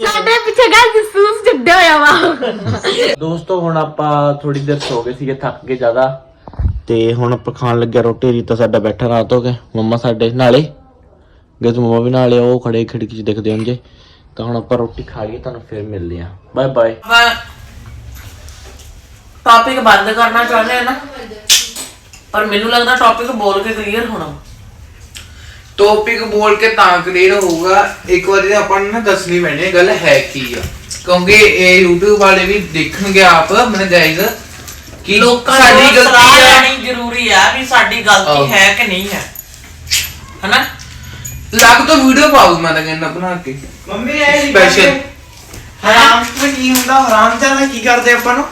ਸਾਡੇ ਪਿੱਛੇ ਗੱਲ ਜਸੂਸ ਜੱਡੇ ਹੋਇਆ ਵਾ ਦੋਸਤੋ ਹੁਣ ਆਪਾਂ ਥੋੜੀ ਦੇਰ ਸੋ ਗਏ ਸੀਗੇ ਥੱਕ ਗਏ ਜ਼ਿਆਦਾ। ਤੇ ਹੁਣ ਆਪਾਂ ਖਾਣ ਲੱਗਿਆ ਰੋਟੀ ਰੀਤਾ ਸਾਡਾ ਬੈਠਾ ਰਾਤ ਹੋ ਕੇ ਮੰਮਾ ਸਾਡੇ ਨਾਲੇ। ਤੇ ਮੰਮਾ ਵੀ ਨਾਲੇ ਉਹ ਖੜੇ ਖਿੜਕੀ 'ਚ ਦਿਖਦੇ ਹੋਣਗੇ। ਤਾਂ ਹੁਣ ਆਪਾਂ ਰੋਟੀ ਖਾ ਲਈਏ ਤੁਹਾਨੂੰ ਫਿਰ ਮਿਲਦੇ ਆਂ ਬਾਏ ਬਾਏ ਟੌਪਿਕ ਬੰਦ ਕਰਨਾ ਚਾਹੁੰਦੇ ਆ ਨਾ। ਪਰ ਮੈਨੂੰ ਲੱਗਦਾ ਟੌਪਿਕ ਬੋਲ ਕੇ ਕਲੀਅਰ ਹੋਣਾ। ਟੌਪਿਕ ਬੋਲ ਕੇ ਤਾਂ ਕਲੀਅਰ ਹੋਊਗਾ। ਇੱਕ ਵਾਰੀ ਤਾਂ ਆਪਾਂ ਨੂੰ ਨਾ ਦੱਸਣੀ ਪੈਣੀ ਹੈ ਗੱਲ ਹੈ ਕੀ ਆ। ਕਿਉਂਕਿ ਇਹ YouTube ਵਾਲੇ ਵੀ ਦੇਖਣਗੇ ਆਪ ਮਨ ਜਾਇਜ਼ ਕਿ ਲੋਕਾਂ ਸਾਡੀ ਦੀ ਗਲਤੀ ਸਲਾਹ ਹੈ ਲੈਣੀ ਜ਼ਰੂਰੀ ਆ ਵੀ ਸਾਡੀ ਆਹੋ। ਗਲਤੀ ਹੈ ਕਿ ਨਹੀਂ ਹੈ। ਹਨਾ? ਲੱਗ ਤੋਂ ਵੀਡੀਓ ਪਾਉ ਮੈਂ ਤਾਂ ਕਹਿੰਦਾ ਬਣਾ ਕੇ। ਮੰਮੀ ਇਹ ਨਹੀਂ Special. ਕਰਦੇ। ਹਰਾਮ ਤੇ ਕੀ ਹੁੰਦਾ ਹਰਾਮ ਚਾਹਨਾ ਕੀ ਕਰਦੇ ਆਪਾਂ ਨੂੰ?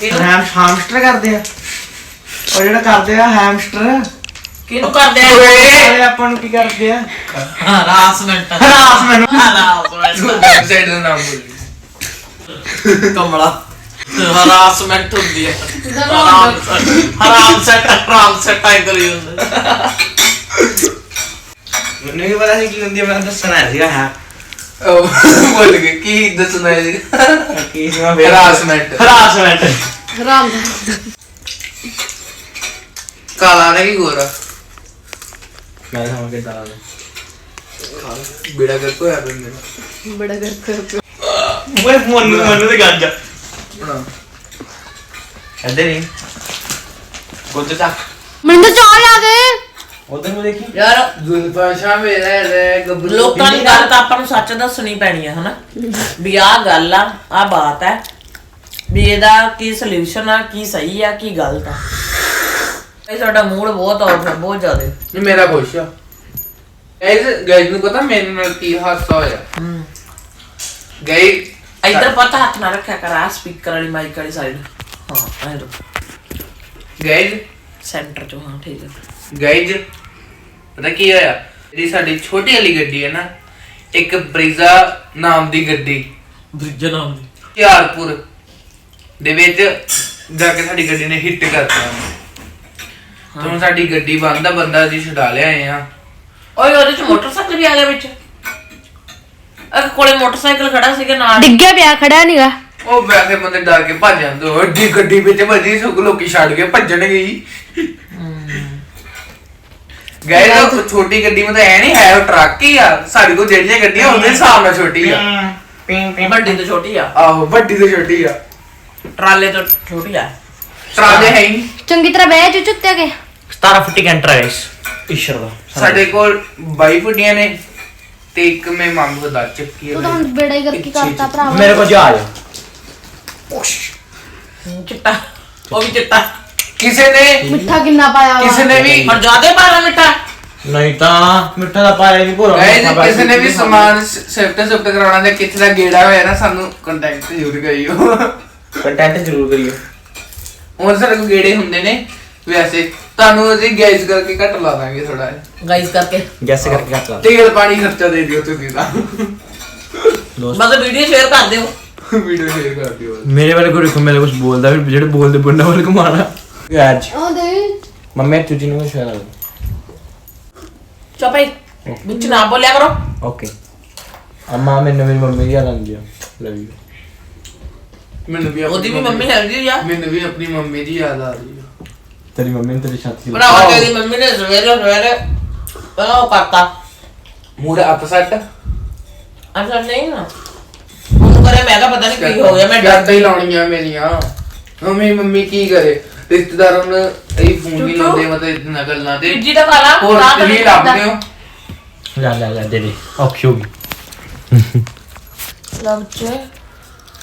ਕਿਹਨੂੰ ਹਰਾਮ ਹਾਮਸਟਰ ਕਰਦੇ ਆ। ਉਹ ਜਿਹੜਾ ਕਰਦੇ ਆ ਹੈਮਸਟਰ ਕਿਹਨੂੰ ਕਰਦੇ ਆ? ਆਪਾਂ ਨੂੰ ਕੀ ਕਰਦੇ ਆ? ਹਰਾਸਮੈਂਟ। Harassment. ਹਰਾਸਮੈਂਟ। ਵੈਬਸਾਈਟ ਦਾ ਨਾਮ ਬੋਲੀ ਕਮਲਾ। ਹਰਾਸਮੈਂਟ ਹੁੰਦੀ ਹੈ ਹਰਾਮ ਸੈਟ ਹਰਾਮ ਸੈਟ ਕਰੀ ਹੁੰਦੀ। ਮੈਨੂੰ ਵੀ ਪਤਾ ਸੀ ਕੀ ਹੁੰਦੀ ਆ ਮੈਂ ਦੱਸਣਾ ਸੀਗਾ ਹਾਂ। ਉਹ ਬੋਲ ਗਏ ਕੀ ਦੱਸਣਾ ਹੈ ਜੀ ਕੀ ਸੀ ਮੈਂ Harassment. ਹਰਾਸਮੈਂਟ। ਰਾਮ ਕਾਲਾ ਨਾ ਕੀ ਗੋਰਾ ਮੈਂ ਸਮਝ ਕੇ ਦਾਲ ਬੇੜਾ ਕਰ ਕੋਈ ਆ ਬੰਦੇ ਬੜਾ ਕਰ ਓਏ ਮਨ ਮਨ ਤੇ ਗੰਜ। ਬਣਾ। ਐਦੇ ਨਹੀਂ ਕੁਝ ਤਾਂ ਮੈਨੂੰ ਤਾਂ ਚਾਹ ਲਿਆ ਦੇ ਉਧਰ ਨੂੰ ਦੇਖੀ। ਯਾਰ ਜ਼ੁਲਫਾ ਸ਼ਾ ਮੇਰਾ ਰੇ ਗੱਭਰੂ। ਲੋਕਾਂ ਦੀ ਗੱਲ ਤਾਂ ਆਪਾਂ ਨੂੰ ਸੱਚ ਦੱਸਣੀ ਪੈਣੀ ਹੈ ਹਨਾ? ਵੀ ਆਹ ਗੱਲ ਆ ਆਹ ਬਾਤ ਹੈ ਵੀ ਇਹਦਾ ਕੀ ਸੋਲੂਸ਼ਨ ਆ ਕੀ ਸਹੀ ਆ ਕੀ ਗਲਤ ਆ। ਇਹ ਸਾਡਾ ਮੂਡ ਬਹੁਤ ਆਫ ਹੈ ਬਹੁਤ ਜ਼ਿਆਦਾ। ਇਹ ਮੇਰਾ ਖੁਸ਼ ਆ। ਗਾਇਸ ਗਾਇਸ ਨੂੰ ਪਤਾ ਮੇਰੇ ਨਾਲ ਕੀ ਹਾਦਸਾ ਹੋਇਆ। ਹੂੰ। ਗਈ ਇੱਧਰ ਪਤਾ ਹੱਥ ਨਾ ਰੱਖਿਆ ਕਰ ਆ ਸਪੀਕਰ ਵਾਲੀ ਮਾਈਕ ਵਾਲੀ ਸਾਈਡ ਹਾਂ ਐਂ ਰੋ ਗਾਇਸ ਸੈਂਟਰ ਚੋਂ ਹਾਂ ਠੀਕ ਹੈ। ਗਾਇਸ ਪਤਾ ਕੀ ਹੋਇਆ? ਜਿਹੜੀ ਸਾਡੀ ਛੋਟੀ ਵਾਲੀ ਗੱਡੀ ਹੈ ਨਾ ਇੱਕ ਬਰੀਜ਼ਾ ਨਾਮ ਦੀ ਗੱਡੀ। ਬ੍ਰਿਜ ਨਾਮ ਦੀ। ਹੁਸ਼ਿਆਰਪੁਰ ਦੇ ਵਿੱਚ ਜਾ ਕੇ ਸਾਡੀ ਗੱਡੀ ਨੇ ਹਿੱਟ ਕਰਤਾ। ਤੇ ਹੁਣ ਸਾਡੀ ਗੱਡੀ ਬੰਦ ਆ ਬੰਦਾ ਜੀ ਛੁਡਾ ਲਿਆਏ ਆ। ਓਏ ਉਹਦੇ ਚ ਮੋਟਰਸਾਈਕਲ ਵੀ ਆ ਗਿਆ ਵਿੱਚ। ਅਰ ਕੋਲੇ ਮੋਟਰਸਾਈਕਲ ਖੜਾ ਸੀਗਾ ਨਾਲ ਡਿੱਗਿਆ ਪਿਆ ਖੜਾ ਨਹੀਂਗਾ ਉਹ ਵੈਸੇ ਬੰਦੇ ਡਰ ਕੇ ਭੱਜ ਜਾਂਦੇ ਹੋ ਏਡੀ ਗੱਡੀ ਵਿੱਚ ਭੱਜੀ ਸੁੱਕ ਲੋਕੀ ਛੱਡ ਕੇ ਭੱਜਣ ਗਈ ਗਏ ਤਾਂ ਛੋਟੀ ਗੱਡੀ ਮਤਲਬ ਐ ਨਹੀਂ ਹੈ ਉਹ ਟਰੱਕ ਹੀ ਆ। ਸਾਡੇ ਕੋਲ ਜਿਹੜੀਆਂ ਗੱਡੀਆਂ ਉਹਦੇ ਹਿਸਾਬ ਨਾਲ ਛੋਟੀ ਆ। ਵੱਡੀ ਤੋਂ ਛੋਟੀ ਆ। ਆਹੋ ਵੱਡੀ ਤੋਂ ਛੋਟੀ ਆ। ਟਰਾਲੇ ਤੋਂ ਛੋਟੀ ਆ। ਟਰਾਲੇ ਹੈ ਹੀ ਨਹੀਂ। ਚੰਗੀ ਤਰ੍ਹਾਂ ਬਹਿ ਚੁ ਚੁੱਤੇ ਕੇ। 17 ਫੁੱਟੀ ਕੈਂਟਰ ਹੈ ਇਸ ਈਸ਼ਰ ਦਾ ਸਾਡੇ ਕੋਲ 22 ਫੁੱਟੀਆਂ ਨੇ ਤੇ ਇੱਕ ਮੈਂ ਮੰਗ ਦਾ ਚੱਕੀ ਤੂੰ ਤਾਂ ਹੁਣ ਬੇੜਾ ਹੀ ਕਰਕੇ ਕਰਤਾ ਭਰਾਵਾ। ਮੇਰੇ ਕੋਲ ਜਹਾਜ਼ ਚਿੱਟਾ ਉਹ ਵੀ ਚਿੱਟਾ। ਕਿਸੇ ਨੇ ਮਿੱਠਾ ਕਿੰਨਾ ਪਾਇਆ ਵਾ? ਕਿਸੇ ਨੇ ਵੀ ਪਰ ਜ਼ਿਆਦਾ ਪਾਰਾ ਮਿੱਠਾ। ਨਹੀਂ ਤਾਂ ਮਿੱਠਾ ਦਾ ਪਾਇਆ ਨਹੀਂ ਭੋਰਾ। ਗਾਇਜ਼ ਕਿਸੇ ਨੇ ਵੀ ਸਮਾਨ ਸ਼ਿਫਟ ਸ਼ਿਫਟ ਕਰਾਉਣਾ ਜਾਂ ਕਿੱਥੇ ਦਾ ਗੇੜਾ ਹੋਇਆ ਨਾ ਸਾਨੂੰ ਕੰਟੈਕਟ ਜ਼ਰੂਰ ਕਰਿਓ। ਕੰਟੈਂਟ ਜ਼ਰੂਰ ਕਰਿਓ। ਹੁਣ ਸਾਡੇ ਕੋਲ ਗੇੜੇ ਹੁੰਦੇ ਨੇ ਵੈਸੇ ਤੁਹਾਨੂੰ ਅਸੀਂ ਗੈਸ ਕਰਕੇ ਘੱਟ ਲਾ ਦਾਂਗੇ ਥੋੜਾ ਗਾਈਸ ਕਰਕੇ? ਗੈਸ ਕਰਕੇ ਕੱਟ ਲਾ ਤੇਲ ਪਾਣੀ ਖਰਚਾ ਦੇ ਦਿਓ ਤੁਸੀਂ ਤਾਂ। ਬਸ ਵੀਡੀਓ ਸ਼ੇਅਰ ਕਰ ਦਿਓ। ਵੀਡੀਓ ਸ਼ੇਅਰ ਕਰ ਦਿਓ ਮੇਰੇ ਵਾਲੇ ਕੋਈ ਦੇਖੋ ਮੇਰੇ ਕੁਝ ਬੋਲਦਾ ਵੀ ਜਿਹੜੇ ਬੋਲਦੇ ਬੰਦਾ ਵਾਲੇ ਘੁਮਾਣਾ ਅੱਜ। ਉਹ ਦੇ। ਮੰਮੀ ਤੁਜੀ ਨੂੰ ਸ਼ੇਅਰ ਚੁੱਪਈ ਵਿੱਚ ਨਾ ਬੋਲਿਆ ਕਰੋ। ਓਕੇ ਅੰਮਾ ਮੈਨੂੰ ਮੇਰੀ ਮੰਮੀ ਦੀ ਯਾਦ ਆਉਂਦੀ ਆ। ਲਵ ਯੂ ਮੈਨੂੰ ਵੀ ਆਪਣੀ ਉਹਦੀ ਵੀ ਮੰਮੀ ਹੈਗੀ ਆ। ਮੈਨੂੰ ਵੀ ਆਪਣੀ ਮੰਮੀ ਦੀ ਯਾਦ ਆ ਰਹੀ ਆ। ਤੇਰੀ ਮੰਮੀ ਨੇ ਤੇਰੀ ਛਾਤੀ ਭਰਾਵਾ ਤੇਰੀ ਮੰਮੀ ਨੇ ਸਵੇਰੇ ਸਵੇਰੇ ਪਹਿਲਾਂ ਉਹ ਕਰਤਾ ਮੂਡ ਅਪਸੈਟ ਅੱਛਾ ਨਹੀਂ ਨਾ ਉਹਨੂੰ ਕਰੇ ਮੈਂ ਕਿਹਾ ਪਤਾ ਨਹੀਂ ਕੀ ਹੋ ਗਿਆ ਮੈਂ ਡਰ ਡਰਦਾ ਹੀ ਲਾਉਣੀਆਂ ਮੇਰੀਆਂ ਮੰਮੀ ਮੰਮੀ ਕੀ ਕਰੇ ਰਿਸ਼ਤੇਦਾਰਾਂ ਨੂੰ ਇਹ ਫੋਨ ਨਹੀਂ ਲਾਉਂਦੇ ਮਤਲਬ ਇਤਨਾ ਗੱਲਾਂ ਤੇ ਜੀ ਦਾ ਕਾਲਾ ਹੋਰ ਤੁਸੀਂ ਨੂੰ ਲੱਭਦੇ ਹੋ ਲੈ ਲੈ ਲੈ ਦੇ ਦੇ ਔਖੀ ਹੋ ਗਈ ਲੱਗ ਚ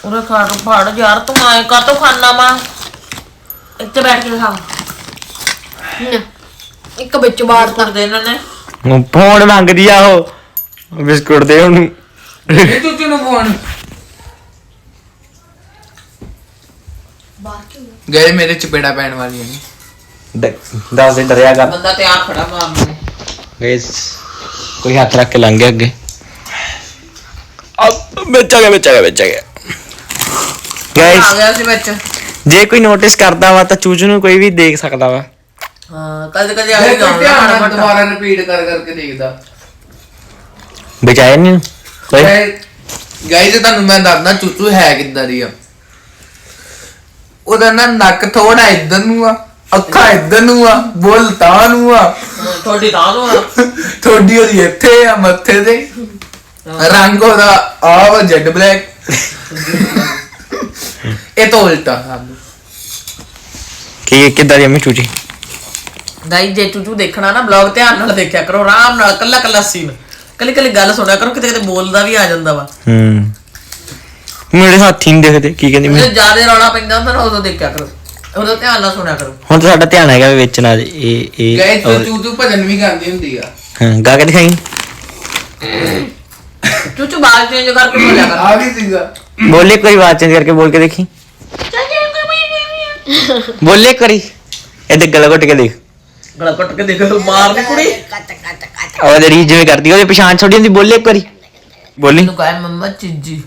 ਉਹਨੇ ਖਾ ਨੂੰ ਫੜ ਯਾਰ ਤੂੰ ਆਏ ਕਾ ਤੋ ਖਾਣਾ ਮਾ ਇੱਥੇ ਬੈਠ ਕੇ ਖਾ ਇੱਕ ਵਿੱਚ ਕਰ ਦੇ ਇਹਨਾਂ ਨੇ। ਫੋਨ ਮੰਗਦੀ ਆ ਉਹ ਬਿਸਕੁਟ ਦੇ ਉਹਨੂੰ। ਇਹ ਤੂੰ ਨੂੰ ਫੋਨ। ਗਏ ਮੇਰੇ ਚਪੇੜਾ ਪੈਣ ਵਾਲੀਆਂ ਨੇ। ਦੱਸ ਦੇ ਡਰਿਆ ਕਰ। ਬੰਦਾ ਤੇ ਆ ਖੜਾ ਮਾਰਨ ਨੂੰ। ਗਾਇਸ ਕੋਈ ਹੱਥ ਰੱਖ ਕੇ ਲੰਘ ਗਿਆ ਅੱਗੇ। ਅਬ ਵਿੱਚ ਆ ਗਿਆ ਵਿੱਚ ਆ ਗਿਆ ਵਿੱਚ ਆ ਗਿਆ। ਆ ਗਾਇਸ ਗਿਆ ਸੀ ਵਿੱਚ। ਜੇ ਕੋਈ ਨੋਟਿਸ ਕਰਦਾ ਵਾ ਤਾਂ ਚੂਚੂ ਨੂੰ ਕੋਈ ਵੀ ਦੇਖ ਸਕਦਾ ਵਾ। ਹਾਂ ਕਦੇ ਕਦੇ ਆ ਮੈਂ ਹੀ ਧਿਆਨ ਨਾਲ ਜਾਂਦਾ ਦੁਬਾਰਾ ਰਿਪੀਟ ਕਰ ਕਰਕੇ ਦੇਖਦਾ। ਬਚਾਇਆ ਨਹੀਂ? ਕੋਈ? ਮੈਂ ਗਾਈਜ਼ ਤੁਹਾਨੂੰ ਮੈਂ ਦੱਸਦਾ ਚੂਚੂ ਹੈ ਕਿੱਦਾਂ ਦੀ ਆ? ਉਹਦਾ ਨਾ ਨੱਕ ਥੋੜਾ ਇੱਧਰ ਨੂੰ ਆ ਅੱਖਾਂ ਇੱਧਰ ਨੂੰ ਆ ਬੁੱਲ ਤਾਂ ਨੂੰ ਆ। ਤੁਹਾਡੀ ਤਾਂ ਨੂੰ ਆ। ਥੋੜੀ ਉਹਦੀ ਇੱਥੇ ਆ ਮੱਥੇ ਤੇ। ਰੰਗ ਉਹਦਾ ਆ ਵਾ ਜੈਡ ਬਲੈਕ। ਇਹ ਤਾਂ ਉਲਟਾ। ਕੀ ਕਿੱਦਾਂ ਦੀ ਅੰਮੀ ਚੂਚੀ? ਗਾਈ ਜੇ ਚੂਚੂ ਦੇਖਣਾ ਨਾ ਬਲੌਗ ਧਿਆਨ ਨਾਲ ਦੇਖਿਆ ਕਰੋ ਆਰਾਮ ਨਾਲ ਕੱਲਾ ਕੱਲਾ ਸੀਨ ਕੱਲੀ ਕੱਲੀ ਗੱਲ ਸੁਣਿਆ ਕਰੋ ਕਿਤੇ ਕਿਤੇ ਬੋਲਦਾ ਵੀ ਆ ਜਾਂਦਾ ਵਾ। ਹੂੰ। ਮੇਰੇ ਹੱਥ ਹੀ ਨਹੀਂ ਦੇਖਦੇ ਕੀ ਕਹਿੰਦੀ ਮੈਂ ਜੇ ਜ਼ਿਆਦਾ ਰੌਲਾ ਪੈਂਦਾ ਹੁੰਦਾ ਨਾ ਉਦੋਂ ਦੇਖਿਆ ਕਰੋ। ਉਦੋਂ ਧਿਆਨ ਨਾਲ ਸੁਣਿਆ ਕਰੋ। ਹੁਣ ਤਾਂ ਸਾਡਾ ਧਿਆਨ ਹੈਗਾ ਵੀ ਵਿੱਚ ਨਾ ਇਹ ਇਹ ਔਰ- ਚੂਚੂ ਭਜਨ ਵੀ ਗਾਉਂਦੀ ਹੁੰਦੀ ਆ। ਹਾਂ ਗਾ ਕੇ ਦਿਖਾਈ। ਚੂਚੂ ਬਾਲ ਚੇਂਜ ਕਰਕੇ ਬੋਲਿਆ ਕਰ। ਆ ਵੀ ਸੀਗਾ। ਬੋਲੇ ਕੋਈ ਬਾਤ ਚੇਂਜ ਕਰਕੇ ਬੋਲ ਕੇ ਦੇਖੀ। ਬੋਲੇ ਕਰੀ ਇਹਦੇ ਗਲਾ ਘੁੱਟ ਕੇ ਦੇਖ। ਗਲਾ ਕੱਟ ਕੇ ਦੇਖੋ ਮਾਰਨੀ ਕੁੜੀ। ਉਹ ਜਿਹੜੀ ਜਿਵੇਂ ਕਰਦੀ ਉਹਦੇ ਪਛਾਣ ਛੋੜੀ ਹੁੰਦੀ ਬੋਲੇ ਕਰੀ ਬੋਲੀ। ਇਹਨੂੰ ਕਹੇ ਮੰਮਾ ਚੀਜੀ।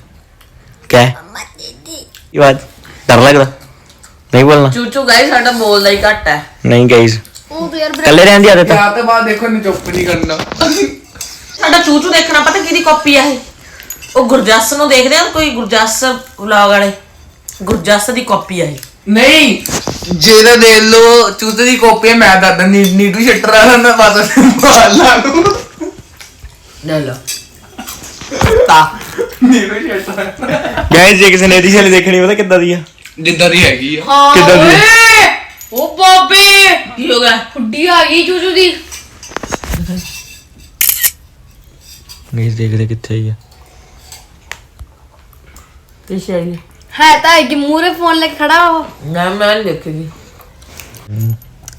ਕਹਿ। ਇਹ ਬਾਤ ਡਰ ਲੱਗਦਾ? ਨਹੀਂ ਬੋਲਣਾ। ਚੂਚੂ ਗਾਈ ਸਾਡਾ ਬੋਲਦਾ ਹੀ ਘੱਟ ਹੈ। ਨਹੀਂ ਗਾਈਜ਼ ਉਹ ਤਾਂ ਯਾਰ ਕੱਲੇ ਰਹਿਣ ਦੀ ਆਦਤ ਆ। ਯਾ ਤੇ ਬਾਅਦ ਦੇਖੋ ਨੀ ਚੁੱਪ ਨਹੀਂ ਕਰਨਾ। ਸਾਡਾ ਚੂਚੂ ਦੇਖਣਾ ਪਤਾ ਕਿਹਦੀ ਕਾਪੀ ਆ ਇਹ? ਉਹ ਗੁਰਜਸ ਨੂੰ ਦੇਖਦੇ ਆ ਕੋਈ ਗੁਰਜਸ ਵਲੌਗ ਵਾਲੇ? ਗੁਰਜਸ ਦੀ ਕਾਪੀ ਆ ਇਹ। ਨਹੀਂ। ਜਿਹੜਾ ਦੇ ਲੋ ਚੂਤੇ ਦੀ ਕਾਪੀ ਮੈਂ ਦੱਸਦਾ ਨੀ- ਨੀਟੂ ਸ਼ੱਟਰ ਵਾਲਾ ਨਾ ਪਤਾ ਮਾਲਾ ਨੂੰ ਲੈ ਲਓ ਤਾ। ਨੀਟੂ ਸ਼ੱਟਰ। ਗਾਈਜ਼ ਜੇ ਕਿਸੇ ਨੇ ਇਹਦੀ ਸ਼ੈਲੀ ਦੇਖਣੀ ਉਹਦਾ ਕਿੱਦਾਂ ਦੀ ਆ? ਜਿੱਦਾਂ ਦੀ ਹੈਗੀ ਆ। ਹਾਂ ਕਿੱਦਾਂ ਦੀ? ਓਏ, ਉਹ ਬਾਬੇ ਕੀ ਹੋ ਗਿਆ? ਹੁੱਡੀ ਆ ਗਈ ਚੂਚੂ ਦੀ। ਗਾਈਜ਼ ਦੇਖਦੇ ਕਿੱਥੇ ਹੀ ਆ। ਪਿੱਛੇ ਆਈ ਹੈ ਤਾਂ ਕਿ ਮੂਰੇ ਫੋਨ ਲੈ ਕੇ ਖੜਾ ਹੋ। ਨਾ ਮੈਂ ਦੇਖੇਗੀ।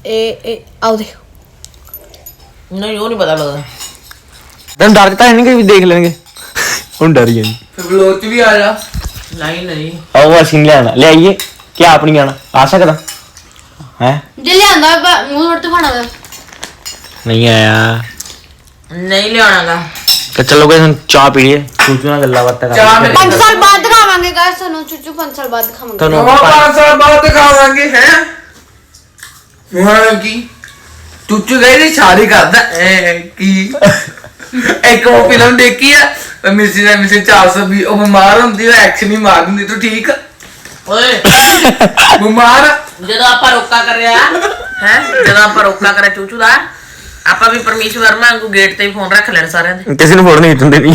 ਇਹ ਇਹ ਆਓ ਦੇਖ। ਨਹੀਂ ਉਹ ਨਹੀਂ ਪਤਾ ਲੱਗਦਾ। ਤੈਨੂੰ ਡਰ ਤਾਂ ਨਹੀਂ ਕਿ ਵੀ ਦੇਖ ਲੈਣਗੇ। ਹੁਣ ਡਰ ਗਈ ਫਿਰ ਬਲੋਚ ਵੀ ਆ ਜਾ। ਨਹੀਂ ਨਹੀਂ। ਆਓ ਅਸੀਂ ਨੀ ਲੈਣਾ। ਲਿਆਈਏ ਕਿ ਆਪ ਨਹੀਂ ਆਣਾ ਆ ਸਕਦਾ। ਹੈ? ਜੇ ਲਿਆਂਦਾ ਬ- ਮੂੰਹ ਥੋੜ ਤੇ ਖਾਣਾ ਦਾ ਨਹੀਂ ਆਇਆ। ਨਹੀਂ ਲਿਆਉਣਾਗਾ ਤਾਂ ਚਲੋ ਕੋਈ ਹੁਣ ਚਾਹ ਪੀ ਲਈਏ ਚੂਚੂ ਨਾਲ ਗੱਲਾਂ ਬਾਤਾਂ ਚਾਹ ਕਰਾਂਗੇ ਮੈਂ- 5 ਸਾਲ ਬਾਅਦ ਦਿਖਾਵਾਂਗੇ ਗਾਇਸ ਤੁਹਾਨੂੰ ਚੂਚੂ 5 ਸਾਲ ਬਾਅਦ ਦਿਖਾਵਾਂਗੇ ਤੁਹਾਨੂੰ ਉਹ ਪੰਜ ਸਾਲ ਬਾਅਦ ਦਿਖਾਵਾਂਗੇ ਹੈ? ਹੁਣ ਕੀ? ਚੁੱਚੂ ਗਏ ਦੀ ਸ਼ਾਦੀ ਕਰਦਾ ਐ ਕੀ? ਇੱਕ ਉਹ ਫਿਲਮ ਦੇਖੀ ਆ ਮਿਸਿਸ ਐ ਮਿਸਿਸ 420 ਉਹ ਬਿਮਾਰ ਹੁੰਦੀ ਉਹ ਐਕਸ਼ਨ ਹੀ ਮਾਰ ਦਿੰਦੀ ਤੂੰ ਠੀਕ? ਆ? ਓਏ। ਬਿਮਾਰ? ਆ? ਜਦੋਂ ਆਪਾਂ ਰੋਕਾ ਕਰਿਆ ਹੈ? ਜਦੋਂ ਆਪਾਂ ਰੋਕਾ ਕਰਿਆ ਚੂਚੂ ਦਾ ਆਪਾਂ ਵੀ ਪਰਮੇਸ਼ਵਰ ਵਾਂਗੂ ਗੇਟ ਤੇ ਹੀ ਫੋਨ ਰੱਖ ਲੈਣ ਸਾਰਿਆਂ ਦੇ। ਕਿਸੇ ਨੂੰ ਫੋੜ ਨਹੀਂ ਦਿੰਦੇ ਨਹੀਂ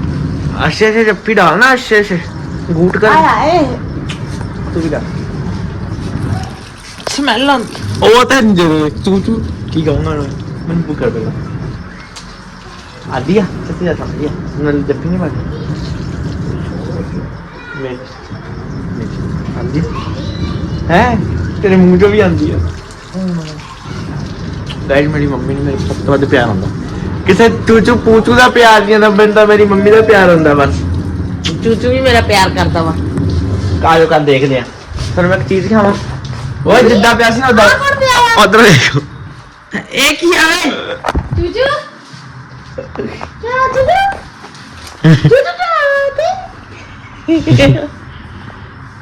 अच्छे से जप्पी डाल ना अच्छे से घूट कर तू भी डाल स्मेल आती ਉਹ ਤਾਂ ਚੂ ਚੂ ਕੀ ਕਹੂੰਗਾ ਮੈਂ ਮੈਨੂੰ ਬੁੱਕ ਕਰ ਪਹਿਲਾਂ ਆਦੀ ਆ ਸੱਚੀ ਜਾ ਸਕਦੀ ਆ ਨਾਲ ਜੱਫੀ ਨਹੀਂ ਮਾਰੀ ਮੈਂ ਆਂਦੀ ਹੈ ਤੇਰੇ ਮੂੰਹ ਚੋਂ ਵੀ ਆਂਦੀ ਆ ਗਾਇਸ ਮੇਰੀ ਮੰਮੀ ਨੂੰ ਮੇਰੇ ਸਭ ਤੋਂ ਵੱਧ ਪਿਆਰ ਹੁੰਦਾ ਕਿਸੇ ਚੂਚੂ ਪੂਚੂ ਦਾ ਪਿਆਰ ਨਹੀਂ ਹੁੰਦਾ ਮੈਨੂੰ ਤਾਂ ਮੇਰੀ ਮੰਮੀ ਦਾ ਪਿਆਰ ਹੁੰਦਾ ਬਸ। ਚੂਚੂ ਵੀ ਮੇਰਾ ਪਿਆਰ ਕਰਦਾ ਵਾ। ਕਾਜੋ ਕਾ ਦੇਖਦੇ ਆ। ਤੁਹਾਨੂੰ ਮੈਂ ਇੱਕ ਚੀਜ਼ ਖਾਵਾਂ ਓਏ ਜਿੱਦਾਂ ਪਿਆ ਸੀ ਨਾ ਉਦਾਂ। ਉਧਰ ਦੇਖੋ ਇਹ ਕੀ ਆ ਵੇ ਚੂਚੂ? ਚੂਚੂ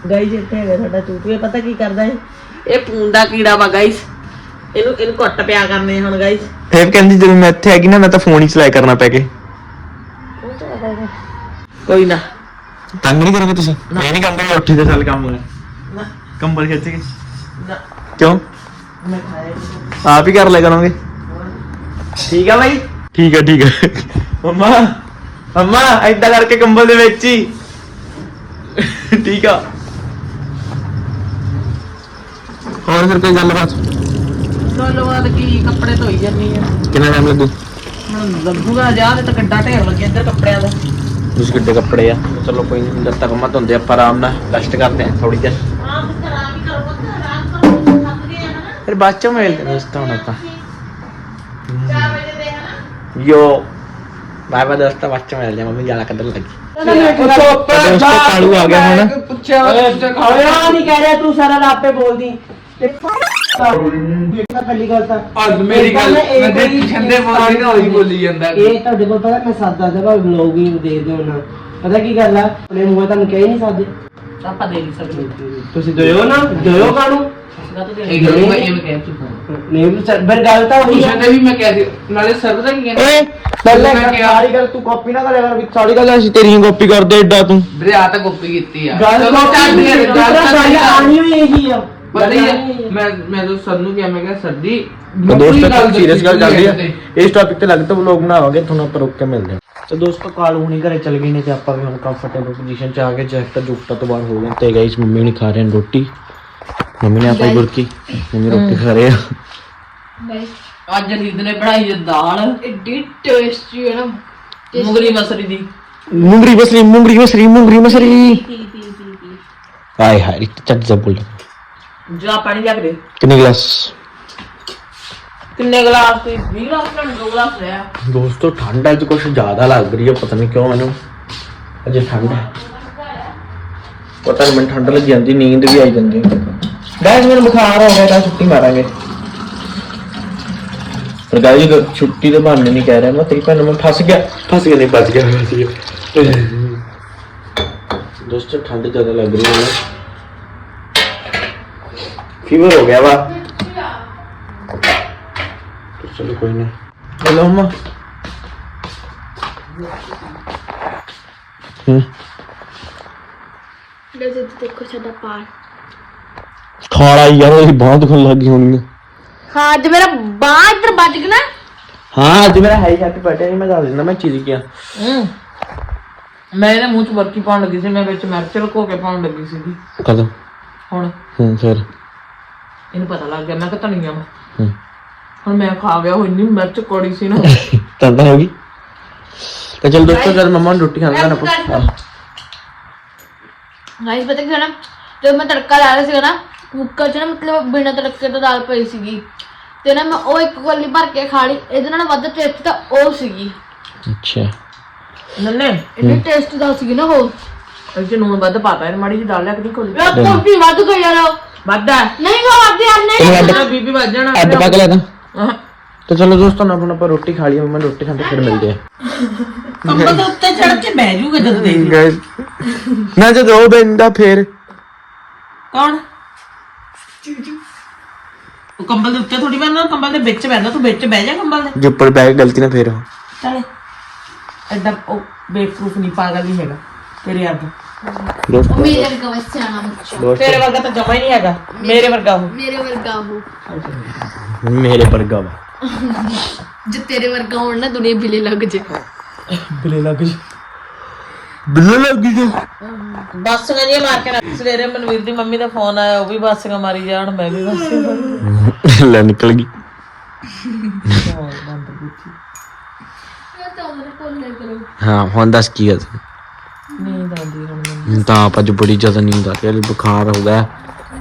ਗਾਈਸ ਇੱਥੇ ਹੈਗਾ ਸਾਡਾ ਚੂਚੂ। ਇਹ ਪਤਾ ਕੀ ਕਰਦਾ ਹੈ ਇਹ ਪੂੰਡਾ ਕੀੜਾ ਵਾ ਗਾਈਸ ਇਹਨੂੰ ਇਹਨੂੰ ਘੁੱਟ ਪਿਆ ਕਰਨੇ ਹੁਣ ਗਾਈਸ ਫੇਰ ਕਹਿੰਦੀ ਜਦੋਂ ਮੈਂ ਇੱਥੇ ਹੈਗੀ ਨਾ ਮੈਂ ਤਾਂ ਫੋਨ ਹੀ ਚਲਾਇਆ ਕਰਨਾ ਪੈ ਕੇ। ਕੋਈ ਨਾ। ਤੰਗ ਨਹੀਂ ਕਰੋਗੇ ਤੁਸੀਂ? ਮੈਂ ਨਹੀਂ ਕਰਦਾ ਉੱਠੀ ਦੇ ਸਾਲ ਕੰਮ ਹੋਇਆ। ਕੰਬਲ ਖਿੱਚ ਕੇ। ਨਾ। ਕਿਉਂ? ਮੈਂ ਖਾਇਆ ਆਪ ਹੀ ਕਰ ਲਿਆ ਕਰੋਗੇ? ਠੀਕ ਆ ਭਾਈ ਠੀਕ ਆ ਠੀਕ ਆ। ਮੰਮਾ ਮੰਮਾ ਏਦਾਂ ਕਰਕੇ ਕੰਬਲ ਦੇ ਵਿੱਚ ਹੀ। ਠੀਕ ਆ। ਹੋਰ ਫਿਰ ਕੋਈ ਗੱਲਬਾਤ? ਚਲੋ ਬਾਅਦ ਕੀ ਕੱਪੜੇ ਧੋਈ ਜਾਂਦੀ ਆ? ਕਿੰਨਾ ਟਾਈਮ ਲੱਗੂ? ਹੁਣ ਲੱਗੂਗਾ ਜਾ ਤੇ ਕੱਡਾ ਢੇਰ ਲੱਗਿਆ ਇੱਧਰ ਕੱਪੜਿਆਂ ਦਾ। ਤੁਸੀਂ ਕਿੱਡੇ ਕੱਪੜੇ ਆ? ਚਲੋ ਕੋਈ ਨਹੀਂ ਜਦ ਤੱਕ ਮੈਂ ਧੁੰਦੇ ਆਪਾਂ ਆਰਾਮ ਨਾਲ ਰੈਸਟ ਕਰਦੇ ਆ ਥੋੜੀ ਦੇਰ। ਆਰਾਮ ਵੀ ਕਰੋ ਆਰਾਮ ਕਰੋ ਥੱਕ ਗਏ ਆ ਨਾ। ਫਿਰ ਬਾਅਦ ਚੋਂ ਮਿਲਦੇ ਦੋਸਤਾਂ ਹੁਣ ਆਪਾਂ। 4 ਵਜੇ ਦੇ ਹਨਾ? ਯੋ ਬਾਏ ਬਾਏ ਦੋਸਤੋ ਬੱਚੇ ਮਿਲ ਜਾ ਮੰਮੀ ਗਾਲਾਂ ਕੱਢਣ ਲੱਗੀ। ਕਾਲੂ ਆ ਗਿਆ ਹੁਣ। ਪੁੱਛਿਆ ਨਹੀਂ ਕਹਿ ਰਿਹਾ ਤੂੰ ਸਾਰਾ ਲਾਪੇ ਬੋਲਦੀ। ਤੇ ਪਹਿਲੀ ਗੱਲ ਤਾਂ ਅੱਜ ਮੇਰੀ ਗੱਲ ਇਹ ਮੈਂ ਕੋਈ- ਦੇਖੀ ਛੰਦੇ ਬੋਲੀ ਨਾ ਉਹੀ ਬੋਲੀ ਜਾਂਦਾ ਇਹ ਤੁਹਾਡੇ ਕੋਲ ਪਤਾ ਮੈਂ ਸਾਦਾ ਜਗ੍ਹਾ ਵਲੌਗ ਹੀ ਦੇਖਦੇ ਹੋਣਾ ਪਤਾ ਕੀ ਗੱਲ ਆ? ਆਪਣੇ ਮੂੰਹ ਤੁਹਾਨੂੰ ਕਹਿ ਹੀ ਨਹੀਂ ਸਕਦੇ ਆਪਾਂ ਦੇ ਨਹੀਂ ਸਕਦੇ। ਤੁਸੀਂ ਦਿਓ ਨਾ ਦਿਓ ਕਾਨੂੰ ਇਹ ਗੱਲ ਮੈਂ ਇਹ ਕਹਿ ਚੁੱਕਾ ਨਹੀਂ ਸਰ ਫਿਰ ਗੱਲ ਤਾਂ ਉਹੀ ਆ। ਪੁੱਛਣ ਦੇ ਵੀ ਮੈਂ ਕਹਿ ਸੀ ਨਾਲੇ ਸਰ ਦਾ ਕੀ ਕਹਿੰਦਾ? ਓਏ ਪਹਿਲੇ ਮੈਂ ਕਿਹਾ ਸਾਰੀ ਗੱਲ ਤੂੰ ਕਾਪੀ ਨਾ ਕਰਿਆ ਕਰ ਵੀ ਸਾਰੀ ਗੱਲ ਅਸੀਂ ਤੇਰੀ ਕਾਪੀ ਕਰਦੇ ਏਡਾ ਤੂੰ। ਵੀਰੇ ਆ ਤਾਂ ਕਾਪੀ ਕੀਤੀ ਆ। ਗੱਲ ਚਲੋ ਚੱਲ ਯਾਰ, ਗੱਲ ਦੂਸਰਾ ਤਾਂ ਸਾਰੀ ਯਾਰ। ਆਣੀ ਹੋਈ ਇਹੀ ਆ। ਪਤਾ ਹੀ ਹੈ ਮੈਂ ਮੈਂ ਤਾਂ ਸਰ ਨੂੰ ਕਿਹਾ ਮੈਂ ਕਿਹਾ ਸਰ ਜੀ ਤਾਂ ਦੋਸਤੋ ਕੱਲ ਸੀਰੀਅਸ ਗੱਲ ਚੱਲਦੀ ਹੈ। ਇਸ ਟੌਪਿਕ ਤੇ ਲੱਗ ਤਾਂ ਵਲੋਗ ਬਣਾਵਾਂਗੇ ਤੁਹਾਨੂੰ ਆਪਾਂ ਰੁੱਕ ਕੇ ਮਿਲਦੇ ਹਾਂ। ਤੇ ਦੋਸਤੋ ਕਾਲੂ ਹੁਣੀ ਘਰੇ ਚਲ ਗਏ ਨੇ ਤੇ ਆਪਾਂ ਵੀ ਹੁਣ ਕੰਫਰਟੇਬਲ ਪੋਜੀਸ਼ਨ 'ਚ ਆ ਗਏ ਜੈਕਟਾ ਜੁਕਟਾ ਤੋਂ ਬਾਹਰ ਹੋ ਗਏ ਤੇ ਗਾਈਸ ਮੰਮੀ ਨੇ ਖਾ ਰਹੇ ਨੇ ਰੋਟੀ। ਮੰਮੀ ਨੇ ਆਪਣੀ ਗੁਰਕੀ ਮੰਮੀ ਰੋਟੀ ਖਾ ਰਹੇ ਆ। ਅੱਜ ਨੀਂਦ ਨੇ ਬਣਾਈ ਹੈ ਦਾਲ। ਐਡੀ ਟੇਸਟੀ ਹੈ ਨਾ। ਮੁਗਲੀ ਮਸਰੀ ਦੀ। ਮੁੰਗਰੀ ਮਸਰੀ ਮੁੰਗਰੀ ਮਸਰੀ ਮੁੰਗਰੀ ਮਸਰੀ। ਹਾਏ ਚੱਜ ਜਾ ਬੋਲ ਜਾ ਪਾਣੀ ਜਾ ਕੇ ਦੇ। ਕਿੰਨੇ ਗਲਾਸ? ਕਿੰਨੇ ਗਲਾਸ ਤੇ 20 ਗਲਾਸ ਲੈਣ ਦੋ ਗਲਾਸ ਲਿਆ ਦੋਸਤੋ ਠੰਡ ਅੱਜ ਕੁਝ ਜ਼ਿਆਦਾ ਲੱਗ ਰਹੀ ਹੈ ਪਤਾ ਨਹੀਂ ਕਿਉਂ ਮੈਨੂੰ। ਅਜੇ ਠੰਡ ਹੈ। ਪਤਾ ਨਹੀਂ ਮੈਨੂੰ ਠੰਡ ਲੱਗ ਜਾਂਦੀ ਨੀਂਦ ਵੀ ਆਈ ਜਾਂਦੀ। ਗਾਇਸ ਮੈਨੂੰ ਬੁਖਾਰ ਹੋ ਗਿਆ ਤਾਂ ਛੁੱਟੀ ਮਾਰਾਂਗੇ। ਪਰ ਗਾਇਸ ਛੁੱਟੀ ਦੇ ਬਹਾਨੇ ਨਹੀਂ ਕਹਿ ਰਿਹਾ ਮੈਂ ਤੇਰੀ ਭੈਣ ਨੂੰ ਮੈਂ ਫਸ ਗਿਆ। ਫਸ ਗਿਆ ਨਹੀਂ ਬਚ ਗਿਆ ਫਸ ਗਿਆ। ਦੋਸਤੋ ਠੰਡ ਜ਼ਿਆਦਾ ਲੱਗ ਰਹੀ ਹੈ। ਫੀਵਰ ਹੋ ਗਿਆ ਵਾ। ਚਲੋ ਕੋਈ ਨਹੀਂ। ਹੈਲੋ ਮਮਾ ਹੂੰ। ਲੈ ਜੇ ਦੇਖੋ ਸਾਡਾ ਪਾਰ ਖਾਣਾ ਯਾਰ ਉਹਦੀ ਬਾਂਹ ਦੁਖਣ ਲੱਗ ਗਈ ਹੋਣੀ ਆ। ਹਾਂ ਅੱਜ ਮੇਰਾ ਬਾਂਹ ਇੱਧਰ ਵੱਜ ਗਿਆ ਨਾ। ਹਾਂ ਅੱਜ ਮੇਰਾ ਹੈ ਹੈਪੀ ਬਰਥਡੇ ਨਹੀਂ ਮੈਂ ਦੱਸ ਦਿੰਦਾ ਮੈਂ ਚੀਜ਼ ਕੀ ਆ। ਹੂੰ। ਮੈਂ ਇਹਦੇ ਮੂੰਹ 'ਚ ਵਰਕੀ ਪਾਉਣ ਲੱਗੀ ਸੀ ਮੈਂ ਵਿੱਚ ਮਿਰਚ ਲੁਕੋ ਕੇ ਪਾਉਣ ਲੱਗੀ ਸੀਗੀ। ਕਦੋਂ? ਹੁਣ। ਹੂੰ ਫਿਰ। ਇਹਨੂੰ ਪਤਾ ਲੱਗ ਗਿਆ ਮੈਂ ਕਿ ਧਨੀਆ ਵਾ। ਹੂੰ। ਹੁਣ ਮੈਂ ਖਾ ਗਿਆ ਉਹ ਇੰਨੀ ਮਿਰਚ ਕੋੜੀ ਸੀ ਨਾ। ਤੰਦਾ ਹੋ ਗਈ? ਤੇ ਚਲ ਦੋਸਤੋ ਜਦ ਮਮਾ ਨੂੰ ਰੋਟੀ ਖਾਂਦਾ ਨਾ ਪੁੱਛ ਗਾਇਸ ਪਤਾ ਕੀ ਹੋਣਾ ਜਦੋਂ ਮੈਂ ਤੜਕਾ ਲਾ ਰਿਹਾ ਸੀਗਾ ਨਾ ਕੁੱਕਰ 'ਚ ਨਾ ਮਤਲਬ ਬਿਨਾਂ ਤੜਕੇ ਤੋਂ ਦਾਲ ਪਈ ਸੀਗੀ। ਤੇ ਨਾ ਮੈਂ ਉਹ ਇੱਕ ਕੋਲੀ ਭਰ ਕੇ ਖਾ ਲਈ ਇਹਦੇ ਨਾਲ ਵੱਧ ਟੇਸਟ ਤਾਂ ਉਹ ਸੀਗੀ। ਅੱਛਾ। ਨੰਨੇ ਇੰਨੀ ਟੇਸਟ ਦਾ ਸੀਗੀ ਨਾ ਉਹ। ਇਹ 'ਚ ਵੱਧ ਪਾਤਾ ਇਹ ਮਾੜੀ ਜਿਹੀ ਦਾਲ ਲਿਆ ਕਿ ਕੋਲੀ ਯਾਰ ਕੁਲਫੀ ਵੱਧ ਗਈ ਯਾਰ। ਵੱਧ ਹੈ ਨਹੀਂ ਕੋ ਵੱਧ ਯਾਰ ਨਹੀਂ ਨਾ ਬੀਬੀ ਵੱਜ ਜਾਣਾ। ਅੱਡ ਪਾ ਕੇ ਲੈ ਦਾਂ। ਆਹ, ਤੇ ਚਲੋ ਦੋਸਤੋ ਨਾ ਹੁਣ ਆਪਾਂ ਰੋਟੀ ਖਾ ਲਈ ਮਮਾ ਰੋਟੀ ਖਾਂਦੇ ਫਿਰ ਮਿਲਦੇ ਆ। ਕੰਬਲ ਦੇ ਉੱਤੇ ਚੜ ਕੇ ਬਹਿ ਜੂਗਾ ਜਦ ਦੇਖ। ਗਾਇਸ ਨਾ ਜਦ ਉਹ ਬੰਦਾ ਫਿਰ ਕੌਣ? ਉਹ ਕੰਬਲ ਦੇ ਉੱਤੇ ਥੋੜੀ ਬੈਠਣਾ ਕੰਬਲ ਦੇ ਵਿੱਚ ਬੈਠਣਾ ਤੂੰ ਵਿੱਚ ਬਹਿ ਜਾ ਕੰਬਲ ਦੇ। ਜੇ ਉੱਪਰ ਬੈਗ ਗਲਤੀ ਨਾ ਫੇਰ ਚੱਲ। ਐਡਾ ਉਹ ਬੇਵਕੂਫ ਨਹੀਂ ਪਾਗਲ ਨਹੀਂ ਹੈਗਾ ਤੇਰੇ ਵਰਗਾ ਦੋਸਤੋ ਮੇਰੇ ਵਰਗਾ ਵੈਸੇ ਸਿਆਣਾ ਬੱਚਾ। ਦੋਸਤੋ ਤੇਰੇ ਵਰਗਾ ਤਾਂ ਜਮਾ ਹੀ ਨਹੀਂ ਹੈਗਾ। ਮੇਰੇ ਵਰਗਾ ਉਹ ਮੇਰੇ ਵਰਗਾ ਉਹ ਮੇਰੇ ਵਰਗਾ ਵਾ। ਜੇ ਤੇਰੇ ਵਰਗਾ ਹੋਣ ਨਾ ਦੁਨੀਆ ਬਿਲੇ ਲੱਗ ਜੇ। ਬਿੱਲੇ ਲੱਗ ਜੀ। ਬਿੱਲੇ ਲੱਗ ਜੀ। ਬਾਸੀਆਂ ਜੀ ਮਾਰ ਕੇ ਰੱਖ ਸਵੇਰੇ ਮਨਵੀਰ ਦੀ ਮੰਮੀ ਦਾ ਫੋਨ ਆਇਆ ਉਹ ਵੀ ਬਾਸੀਆਂ ਮਾਰੀ ਜਾਣ ਮੈਂ ਵੀ ਬਾਸੀਆਂ ਮਾਰੀ ਲੈ ਨਿਕਲ ਗਈ। ਹਾਂ ਹੁਣ ਦੱਸ ਕੀ ਗੱਲ ਨੀਂਦ ਆਉਂਦੀ ਹੁਣ। ਤਾਂ ਆਪ ਅੱਜ ਬੜੀ ਜ਼ਿਆਦਾ ਨੀਂਦ ਆ ਰਹੀ ਹੈ ਬੁਖਾਰ ਹੋ ਗਿਆ।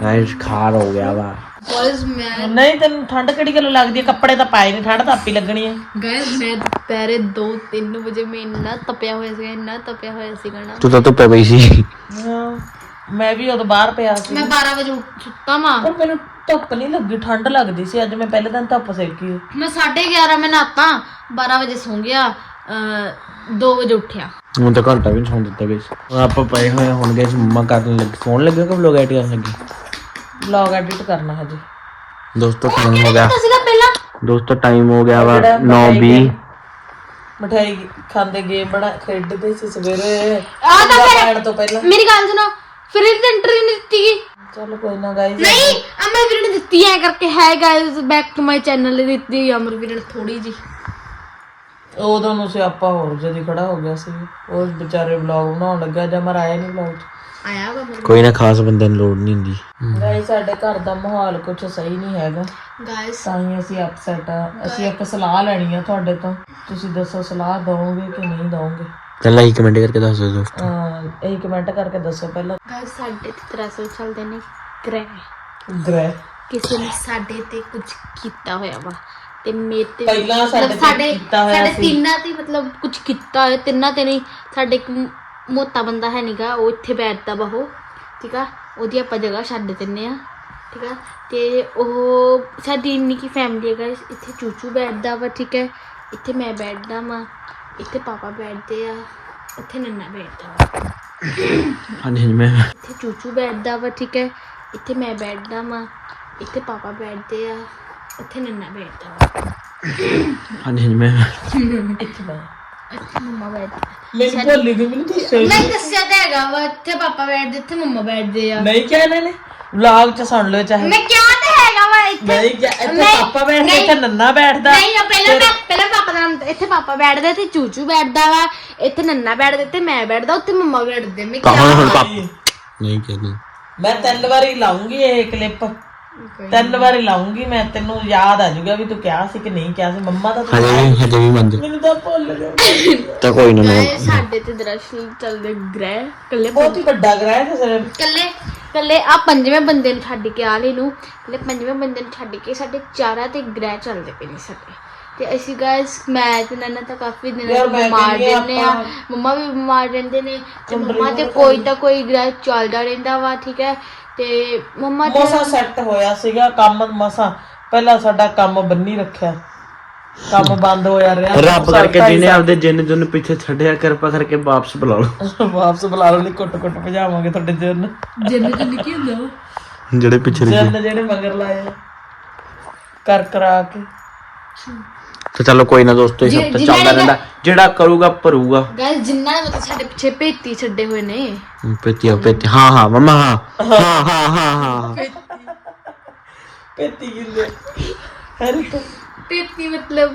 ਐਸ਼ ਖਾਰ ਹੋ ਗਿਆ ਵਾ। ਗਾਇਸ ਮੈਂ ਨਹੀਂ ਤੈਨੂੰ ਠੰਡ ਕਿਹੜੀ ਗੱਲ ਲੱਗਦੀ ਹੈ? ਕੱਪੜੇ ਤਾਂ ਪਾਏ ਨਹੀਂ ਠੰਡ ਤਾਂ ਆਪੀ ਲੱਗਣੀ ਹੈ। ਗਾਇਸ ਮੈਂ ਦੁਪਹਿਰੇ 2-3 ਵਜੇ ਮੈਂ ਇੰਨਾ ਤਪਿਆ ਹੋਇਆ ਸੀਗਾ ਇੰਨਾ ਤਪਿਆ ਹੋਇਆ ਸੀਗਾ ਨਾ। ਤੂੰ ਤਾਂ ਧੁੱਪੇ ਪਈ ਸੀ। ਮੈਂ ਵੀ ਉਦੋਂ ਬਾਹਰ ਪਿਆ ਸੀ। ਮੈਂ 12 ਵਜੇ ਉੱਠ ਸੁੱਤਾ ਵਾਂ। ਪਰ ਮੈਨੂੰ ਧੁੱਪ ਨਹੀਂ ਲੱਗੀ ਠੰਡ ਲੱਗਦੀ ਸੀ ਅੱਜ ਮੈਂ ਪਹਿਲੇ ਦਿਨ ਧੁੱਪ ਸੇਕੀ ਮੈਂ 11:30 ਮੈਂ ਨਾਤਾ 12 ਵਜੇ ਸੌਂ ਗਿਆ 2 ਵਜੇ ਉੱਠਿਆ। ਹੁਣ ਤਾਂ ਘੰਟਾ ਵੀ ਨਹੀਂ ਸੌਂ ਦਿੱਤਾ ਗਈ ਹੁਣ ਆਪਾਂ ਪਏ ਹੋਏ ਆ, ਹੁਣ ਗਏ ਮੰਮਾ ਕਰਨ ਲੱਗੇ। ਫੋਨ ਲੱਗਿਆ ਕਿ ਵਲੋਗ ਐਡ ਕਰਨ ਲੱਗੇ? ਵਲੌਗ ਐਡਿਟ ਕਰਨਾ ਹਜੇ। ਦੋਸਤੋ ਟਾਈਮ ਹੋ ਗਿਆ। ਸੀਗਾ ਪਹਿਲਾਂ? ਦੋਸਤੋ ਟਾਈਮ ਹੋ ਗਿਆ ਵਾ 9:20 ਮਠਿਆਈ ਖਾਂਦੇ ਗੇਮ ਬੜਾ ਖੇਡਦੇ ਸੀ ਸਵੇਰੇ। ਆ ਤਾਂ ਫਿਰ ਖਾਣ ਤੋਂ ਪਹਿਲਾਂ। ਮੇਰੀ ਗੱਲ ਸੁਣੋ ਫਿਰ ਇਹ ਐਂਟਰੀ ਨਹੀਂ ਦਿੱਤੀ। ਗਈ ਚਲੋ ਕੋਈ ਨਾ ਗਾਈਜ਼ ਨਹੀਂ ਅਮਰ ਵੀਰ ਨੇ ਦਿੱਤੀ ਐ ਕਰਕੇ ਹੈ guys back to my channel ਦਿੱਤੀ ਅਮਰ ਵੀਰ ਨੇ ਥੋੜੀ ਜੀ ਉਦੋਂ ਨੂੰ ਸਿਆਪਾ ਹੋਰ ਜਦੀ ਖੜਾ ਹੋ ਗਿਆ ਸੀ। ਉਹ ਵਿਚਾਰੇ ਵਲੌਗ ਬਣਾਉਣ ਲੱਗਾ ਜਾਂ ਮਰ ਆਇਆ ਨਹੀਂ ਵਲੌਗ ਆਇਆ ਵਾ ਕੋਈ ਨਾ ਖਾਸ ਬੰਦੇ ਨੂੰ ਲੋੜ ਨਹੀਂ ਹੁੰਦੀ। ਗਾਈਜ਼ ਸਾਡੇ ਘਰ ਦਾ ਮਾਹੌਲ ਕੁਝ ਸਹੀ ਨਹੀਂ ਹੈਗਾ। ਗਾਇਸ ਤਾਂ ਹੀ ਅਸੀਂ ਅਪਸੈਟ ਆ। ਅਸੀਂ ਇੱਕ ਸਲਾਹ ਲੈਣੀ ਆ ਤੁਹਾਡੇ ਤੋਂ। ਤੁਸੀਂ ਦੱਸੋ ਸਲਾਹ ਦਵੋਗੇ ਕਿ ਨਹੀਂ ਦਵੋਗੇ? ਪਹਿਲਾਂ ਹੀ ਕਮੈਂਟ ਕਰਕੇ ਦੱਸ ਦਿਓ। ਅਹ ਇਹ ਕਮੈਂਟ ਕਰਕੇ ਦੱਸੋ ਪਹਿਲਾਂ। ਗਾਇਸ ਸਾਡੇ ਤੇ ਤਰ੍ਹਾਂ ਚੱਲਦੇ ਨੇ। ਗ੍ਰਹਿ ਗ੍ਰਹਿ ਕਿਸੇ ਨੇ ਸਾਡੇ ਤੇ ਕੁਝ ਕੀਤਾ ਹੋਇਆ ਵਾ। ਤੇ ਮੇਰੇ ਤੇ ਪਹਿਲਾਂ ਸਾਡੇ ਮਤਲਬ ਤੇ ਸਾਡੇ ਕੀਤਾ ਹੋਇਆ ਸਾਡੇ ਸੀ। ਤਿੰਨਾਂ ਤੇ ਮਤਲਬ ਕੁਝ ਕੀਤਾ ਹੋਇਆ ਤਿੰਨਾਂ ਤੇ ਨਹੀਂ ਸਾਡੇ ਇੱਕ ਮ- ਮੋਟਾ ਬੰਦਾ ਹੈ ਨੀਗਾ ਉਹ ਇੱਥੇ ਬੈਠਦਾ ਵਾ ਉਹ ਠੀਕ ਆ? ਉਹਦੀ ਆਪਾਂ ਜਗ੍ਹਾ ਛੱਡ ਦਿੰਨੇ ਆ ਠੀਕ ਆ? ਤੇ ਉਹ ਸਾਡੀ ਇੰਨੀ ਕੀ ਫੈਮਿਲੀ ਹੈ ਗਾਇਸ ਇੱਥੇ ਚੂਚੂ ਬੈਠਦਾ ਵਾ ਠੀਕ ਹੈ? ਇੱਥੇ ਮੈਂ ਬੈਠਦਾ ਵਾਂ ਇੱਥੇ ਪਾਪਾ ਬੈਠਦੇ ਆ ਉੱਥੇ ਨੰਨਾ ਬੈਠਦਾ ਵਾ। ਹਾਂਜੀ ਹਾਂਜੀ ਮੈਂ ਇੱਥੇ ਚੂਚੂ ਬੈਠਦਾ ਵਾ ਠੀਕ ਹੈ? ਇੱਥੇ ਮੈਂ ਬੈਠਦਾ ਵਾਂ ਇੱਥੇ ਪਾਪਾ ਬੈਠਦੇ ਆ। ਉੱਥੇ ਨੰਨਾ ਬੈਠਦਾ ਵਾ ਹਾਂਜੀ ਹਾਂਜੀ ਮੈਂ ਇੱਥੇ ਬੈ ਇੱਥੇ ਮੰਮਾ ਬੈਠਦੀ ਮੈਨੂੰ ਭੁੱਲ ਗਈ ਮੈਨੂੰ ਦੱਸਿਆ ਨਹੀਂ ਦੱਸਿਆ ਤਾਂ ਹੈਗਾ ਵਾ ਇੱਥੇ ਪਾਪਾ ਬੈਠਦੇ ਇੱਥੇ ਮੰਮਾ ਬੈਠਦੇ ਆ ਨਹੀਂ ਕਿਹਾ ਇਹਨਾਂ ਨੇ ਵਲੌਗ ਚ ਸੁਣ ਲਓ ਚਾਹੇ ਮੈਂ ਕਿਹਾ ਤਾਂ ਹੈਗਾ ਵਾ ਇੱਥੇ ਨਹੀਂ ਕਿਹਾ ਇੱਥੇ ਨਹੀਂ, ਪਾਪਾ ਬੈਠਦਾ ਨਹੀਂ। ਇੱਥੇ ਨੰਨਾ ਬੈਠਦਾ ਨਹੀਂ ਨਾ ਪਹਿਲਾਂ ਮੈਂ ਪਹਿਲਾਂ ਪਾਪਾ ਦਾ ਨਾਮ ਇੱਥੇ ਪਾਪਾ ਬੈਠਦੇ ਤੇ ਚੂਚੂ ਬੈਠਦਾ ਵਾ ਇੱਥੇ ਨੰਨਾ ਬੈਠਦੇ ਤੇ ਮੈਂ ਬੈਠਦਾ ਉੱਥੇ ਮੰਮਾ ਬੈਠਦੇ ਮੈਂ ਕਿਹਾ ਕਹਾਂ ਹੁਣ ਪਾਪਾ ਨਹੀਂ ਕਹਿੰਦੀ ਮੈਂ ਤਿੰਨ ਵਾਰੀ ਲਾਉਂਗੀ ਇਹ ਕਲਿੱਪ ਤਿੰਨ ਵਾਰੀ ਲਾਉਂਗੀ ਮੈਂ ਤੈਨੂੰ ਯਾਦ ਆ ਜਾਊਗਾ ਵੀ ਤੂੰ ਕਿਹਾ ਸੀ ਕਿ ਨਹੀਂ ਕਿਹਾ ਸੀ ਮੰਮਾ ਤਾਂ ਹਜੇ ਵੀ ਹਜੇ ਵੀ ਮੰਦ ਮੈਨੂੰ ਤਾਂ ਭੁੱਲ ਗਿਆ ਤਾਂ ਕੋਈ ਨਾ ਮੈਂ ਸਾਡੇ ਤੇ ਦਰਅਸਲ ਚੱਲਦੇ ਗ੍ਰਹਿ ਕੱਲੇ ਬਹੁਤ ਹੀ ਵੱਡਾ ਗ੍ਰਹਿ ਹੈ ਸਰ ਕੱਲੇ ਕੱਲੇ ਆ ਪੰਜਵੇਂ ਬੰਦੇ ਨੂੰ ਛੱਡ ਕੇ ਆਲੇ ਨੂੰ। ਕੱਲੇ ਪੰਜਵੇਂ ਬੰਦੇ ਨੂੰ ਛੱਡ ਕੇ ਸਾਡੇ ਚਾਰਾਂ ਤੇ ਗ੍ਰਹਿ ਚੱਲਦੇ ਪਏ ਨੇ ਸਾਡੇ। ਤੇ ਅਸੀਂ ਗਾਇਸ ਮੈਂ ਤੇ ਨੰਨਾ ਤਾਂ ਕਾਫੀ ਦਿਨਾਂ ਤੋਂ ਬਿਮਾਰ ਰਹਿੰਦੇ ਆ ਮੰਮਾ ਵੀ ਬਿਮਾਰ ਰਹਿੰਦੇ ਨੇ। ਤੇ ਮੰਮਾ ਤੇ ਕੋਈ ਤਾਂ ਕੋਈ ਗ੍ਰਹਿ ਚੱਲਦਾ ਰਹਿੰਦਾ ਵਾ ਠੀਕ ਹੈ? ਤੇ ਮੰਮਾ ਤੇ ਮਸਾ ਸੈੱਟ ਹੋਇਆ ਸੀਗਾ ਕੰਮ ਮਸਾ। ਪਹਿਲਾਂ ਸਾਡਾ ਕੰਮ ਬੰਨੀ ਰੱਖਿਆ। ਕੰਮ ਬੰਦ ਹੋਇਆ ਰਿਹਾ। ਰੱਬ ਕਰਕੇ ਜਿਹਨੇ ਆਪਦੇ ਜਿੰਨ ਜੁਨ ਪਿੱਛੇ ਛੱਡਿਆ ਕਿਰਪਾ ਕਰਕੇ ਵਾਪਸ ਬੁਲਾ ਲਓ। ਵਾਪਸ ਬੁਲਾ ਲਓ ਨਹੀਂ ਕੁੱਟ ਕੁੱਟ ਭਜਾਵਾਂਗੇ ਤੁਹਾਡੇ ਜਨ। ਜਿੰਨ ਚ ਨਿੱਕੀ ਹੁੰਦਾ ਵਾ ਜਿਹੜੇ ਪਿੱਛੇ ਰਹਿ ਜਨ ਜਿਹੜੇ ਮਗਰ ਲਾਏ। ਕਰ ਕਰਾ ਕੇ। ਤੇ ਚਲੋ ਕੋਈ ਨਾ ਦੋਸਤੋ ਇਹ ਸਭ ਤਾਂ ਚੱਲਦਾ ਰਹਿੰਦਾ। ਜਿਹੜਾ ਕਰੂਗਾ ਭਰੂਗਾ। ਗਾਇਸ ਜਿੰਨਾਂ ਨੇ ਮਤਲਬ ਸਾਡੇ ਪਿੱਛੇ ਭੇਤੀ ਛੱਡੇ ਹੋਏ ਨੇ। ਪੇਤੀ ਪੇਤੀ ਹਾਂ ਹਾਂ ਮਮਾ ਹਾਂ। ਹਾਂ ਹਾਂ ਹਾਂ ਹਾਂ ਪੇਤੀ ਗਿੰਦੇ ਹਰ। ਇੱਕ ਭੇਤੀ ਮਤਲਬ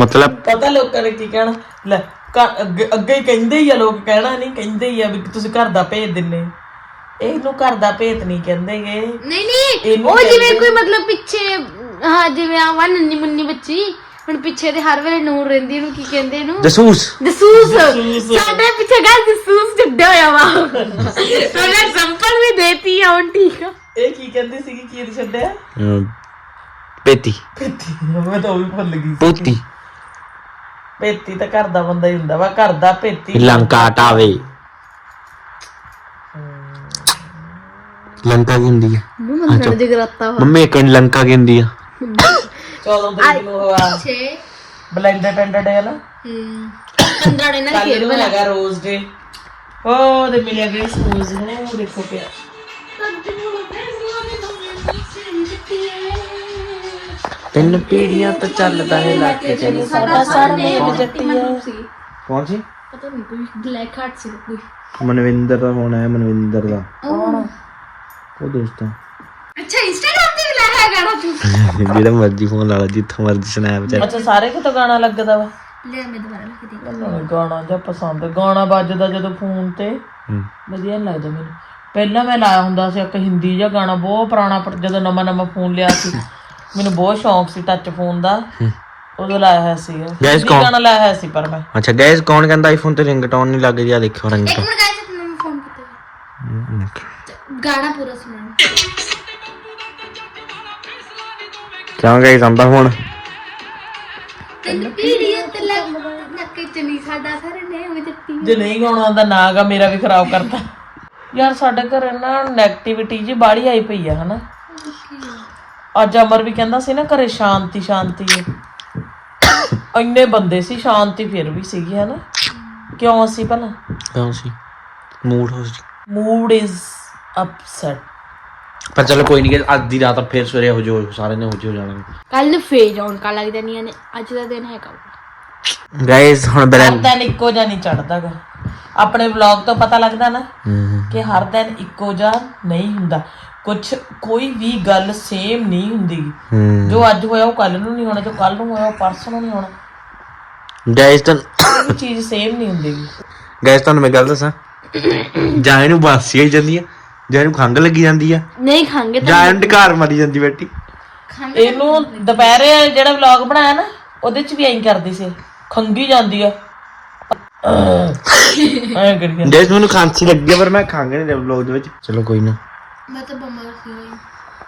ਮਤਲਬ? ਪਤਾ ਲੋਕਾਂ ਨੇ ਕੀ ਕਹਿਣਾ? ਲੈ ਘਰ- ਅੱਗੇ ਅੱਗੇ ਹੀ ਕਹਿੰਦੇ ਹੀ ਆ ਲੋਕ ਕਹਿਣਾ ਨਹੀਂ ਕਹਿੰਦੇ ਹੀ ਆ ਵੀ ਤੁਸੀਂ ਘਰ ਦਾ ਭੇਤ ਦਿੰਨੇ। ਇਹਨੂੰ ਘਰ ਦਾ ਭੇਤ ਨਹੀਂ ਕਹਿੰਦੇਗੇ ਨਹੀਂ ਨਹੀਂ। ਇਹਨੂੰ ਉਹ ਜਿਵੇਂ ਕਹਿੰਦੇ- ਕੋਈ ਮਤਲਬ ਪਿੱਛੇ ਹਾਂ ਜਿਵੇਂ ਆਵਾ ਨੰਨੀ ਮੁੰਨੀ ਬੱਚੀ ਹੁਣ ਪਿੱਛੇ ਤੇ ਹਰ ਵੇਲੇ ਨੂਰ ਰਹਿੰਦੀ ਇਹਨੂੰ ਕੀ ਕਹਿੰਦੇ ਇਹਨੂੰ? ਜਸੂਸ। ਦਸੂਸ ਸਾਡੇ ਪਿੱਛੇ ਗਾ ਦਸੂਸ ਛੱਡਿਆ ਹੋਇਆ ਵਾ। ਤੁਹਾਨੂੰ ਐਗਜ਼ਾਮਪਲ ਵੀ ਦੇਤੀ ਆ ਹੁਣ ਠੀਕ ਆ। ਇਹ ਕੀ ਕਹਿੰਦੀ ਸੀਗੀ? ਕੀ ਇਹਦੀ ਛੱਡਿਆ? ਅਮ, ਪੇਤੀ। ਭੇਤੀ ਮੈਂ ਤਾਂ ਉਹ ਵੀ ਭੁੱਲ ਗਈ ਪੋਤੀ। ਭੇਤੀ ਤਾਂ ਘਰ ਦਾ ਬੰਦਾ ਹੀ ਹੁੰਦਾ ਵਾ ਘਰ ਦਾ ਭੇਤੀ ਲੰਕਾ ਟਾਵੇ ਲੰਕਾ ਕੀ ਹੁੰਦੀ ਹੈ ਨੂੰ ਮੰਨਣ ਜਗਰਾਤਾ ਵਾ। ਮੰਮੀ ਇੱਕ ਲੰਕਾ ਕੀ ਹੁੰਦੀ ਆ? 14 ਤਰੀਕ ਨੂੰ ਹੋਇਆ। 6 ਬਲੈਂਡਡ ਐਂਡਡ ਹੈ ਨਾ ਹਮ 15 ਦਿਨ ਨਾਲ ਕੱਲ ਖੇਡ ਨੂੰ ਹੈਗਾ ਰੋਜ਼ ਡੇ ਉਹ ਦੇ ਮਿਲਿਆ ਗਈ ਰੋਜ਼ ਨੂੰ ਦੇਖੋ ਪਿਆ। ਤਿੰਨ ਪੀੜੀਆਂ ਤੋਂ ਚੱਲਦਾ ਹੈ ਇਲਾਕੇ ਚ। ਸਾਡਾ ਸਾਹਮਣੇ ਇੱਕ ਜੱਟੀ ਹੈ ਕੌਣ? ਸੀ। ਪਤਾ ਨਹੀਂ ਕੋਈ ਬਲੈਕ ਹਾਰਟ ਸੀ ਕੋਈ। ਮਨਵਿੰਦਰ ਦਾ ਫੋਨ ਆਇਆ ਮਨਵਿੰਦਰ ਦਾ। ਕੌਣ? ਉਹ ਦੋਸਤ ਆ। ਅੱਛਾ ਇੰਸਟਾਗ੍ਰਾਮ ਲਾਇਆ ਗਾਣਾ ਤੂੰ। ਜਿਹੜਾ ਮਰਜ਼ੀ ਫੋਨ ਲਾ ਲਾ ਜਿੱਥੋਂ ਮਰਜ਼ੀ ਸਨੈਪਚੈਟ ਅੱਛਾ ਸਾਰੇ ਕਿਤੋਂ ਗਾਣਾ ਲੱਗਦਾ ਵਾ? ਲੈ ਮੈਂ ਦੁਬਾਰਾ ਲਿਖ ਦੇ ਮੈਨੂੰ ਗਾਣਾ ਜਾਂ ਪਸੰਦ। ਗਾਣਾ ਵੱਜਦਾ ਜਦੋਂ ਫੋਨ ਤੇ। ਵਧੀਆ ਨੀ ਲੱਗਦਾ ਮੈਨੂੰ। ਪਹਿਲਾਂ ਮੈਂ ਲਾਇਆ ਹੁੰਦਾ ਸੀ ਇੱਕ ਹਿੰਦੀ ਜਿਹਾ ਗਾਣਾ ਬਹੁਤ ਪੁਰਾਣਾ ਪਰ ਜਦੋਂ ਨਵਾਂ ਨਵਾਂ ਫੋਨ ਲਿਆ ਸੀ ਮੈਨੂੰ ਬਹੁਤ ਸ਼ੌਂਕ ਸੀ ਟੱਚ ਫੋਨ ਦਾ। ਉਦੋਂ ਲਾਇਆ ਹੋਇਆ ਸੀ। Guys, ਕੌਣ? ਗਾਣਾ ਲਾਇਆ ਹੋਇਆ ਸੀ ਪਰ ਮੈਂ। ਅੱਛਾ ਗਾਇਸ ਕੌਣ ਕਹਿੰਦਾ ਆਈਫੋਨ ਤੇ ਰਿੰਗਟੋਨ ਨਹੀਂ ਲੱਗ ਰਿਹਾ? ਦੇਖਿਓ ਇੱਕ ਰਿੰਗਟੋਨ ਮਿੰਟ ਗਾਇਸ ਤੁਹਾਨੂੰ ਮੈਂ ਫੋਨ ਕੀਤਾ। ਗਾਣਾ ਪੂਰਾ ਸੁਣਾਉਣਾ ਕਿਉਂ ਗਾਇਸ ਆਂਦਾ ਹੁਣ। ਤੈਨੂੰ ਪੀੜੀਆਂ ਤੇ ਲੱਗ ਨੱਕੇ ਚ ਨਹੀਂ ਸਾਡਾ ਸਾਰੇ ਨੇ ਉਹ ਜੱਟੀ ਜੇ ਨਹੀਂ ਗਾਉਣਾ ਆਉਂਦਾ ਨਾ ਗਾ ਮੇਰਾ ਵੀ ਖਰਾਬ ਕਰਤਾ। ਯਾਰ ਸਾਡੇ ਘਰੇ ਨਾ ਨੈਗੇਟਿਵਿਟੀ ਜੀ ਬਾੜੀ ਆਈ ਪਈ ਆ ਹਨਾ? ਅੱਜ ਅਮਰ ਵੀ ਕਹਿੰਦਾ ਸੀ ਨਾ ਘਰੇ ਸ਼ਾਂਤੀ ਸ਼ਾਂਤੀ ਹੈ ਇੰਨੇ ਬੰਦੇ ਸੀ ਸ਼ਾਂਤੀ ਫਿਰ ਵੀ ਸੀਗੀ ਹਨਾ? ਕਿਉਂ ਅਸੀਂ ਭਲਾ? ਕਿਉਂ ਸੀ? ਮੂਡ ਹੋ ਸੀ। ਮੂਡ ਇਜ਼ ਅਪਸੈਟ ਪਰ ਚਲੋ ਕੋਈ ਨਹੀਂ ਅੱਜ ਦੀ ਰਾਤ ਫੇਰ ਸਵੇਰੇ ਹੋ ਜੋ ਸਾਰੇ ਨੇ ਹੋ ਜੋ ਜਾਣਾ ਕੱਲ ਨੂੰ ਫੇਰ ਆਉਣ ਕਾ ਲੱਗ ਜਾਣੀਆਂ ਨੇ ਅੱਜ ਦਾ ਦਿਨ ਹੈਗਾ ਗਾਇਸ ਹੁਣ ਹਰ ਦਿਨ ਇੱਕੋ ਜਿਹਾ ਨਹੀਂ ਚੜਦਾਗਾ ਆਪਣੇ ਵਲੌਗ ਤੋਂ ਪਤਾ ਲੱਗਦਾ ਨਾ ਕਿ ਹਰ ਦਿਨ ਇੱਕੋ ਜਿਹਾ ਨਹੀਂ ਹੁੰਦਾ। ਕੁਝ ਕੋਈ ਵੀ ਗੱਲ ਸੇਮ ਨਹੀਂ ਹੁੰਦੀ। ਹੂੰ। ਜੋ ਅੱਜ ਹੋਇਆ ਉਹ ਕੱਲ ਨੂੰ ਨਹੀਂ ਹੋਣਾ ਜੋ ਕੱਲ ਨੂੰ ਹੋਇਆ ਉਹ ਪਰਸੋਂ ਨੂੰ ਨਹੀਂ ਹੋਣਾ। ਗਾਇਸ ਤਾਂ ਕੋਈ ਚੀਜ਼ ਸੇਮ ਨਹੀਂ ਹੁੰਦੀ। ਗਾਇਸ ਤੁਹਾਨੂੰ ਮੈਂ ਗੱਲ ਦੱਸਾਂ। ਜਾਂ ਇਹਨੂੰ ਬਾਸੀ ਆਈ ਜਾਂਦੀ ਆ ਜਾਂ ਇਹਨੂੰ ਖੰਗ ਲੱਗੀ ਜਾਂਦੀ ਆ। ਨਹੀਂ ਖਾਂਗੇ ਤਾਂ ਜਾਂ ਇਹਨੂੰ ਢਕਾਰ ਮਾਰੀ ਜਾਂਦੀ ਬੇਟੀ ਇਹਨੂੰ ਦੁਪਹਿਰੇ ਜਿਹੜਾ ਵਲੌਗ ਬਣਾਇਆ ਨਾ ਉਹਦੇ ਚ ਵੀ ਐਂ ਕਰਦੀ ਸੀ। ਖੰਗੀ ਜਾਂਦੀ ਆ। ਐਂ ਕਰੀ ਜਾਂਦੀ। ਗਾਇਸ ਮੈਨੂੰ ਖਾਂਸੀ ਲੱਗੀ ਆ ਪਰ ਮੈਂ ਖੰਗ ਨਹੀਂ ਰਿਹਾ ਵਲੌਗ ਦੇ ਵਿੱਚ। ਚਲੋ ਕੋਈ ਨਾ। ਮੈਂ ਤਾਂ ਬਿਮਾਰ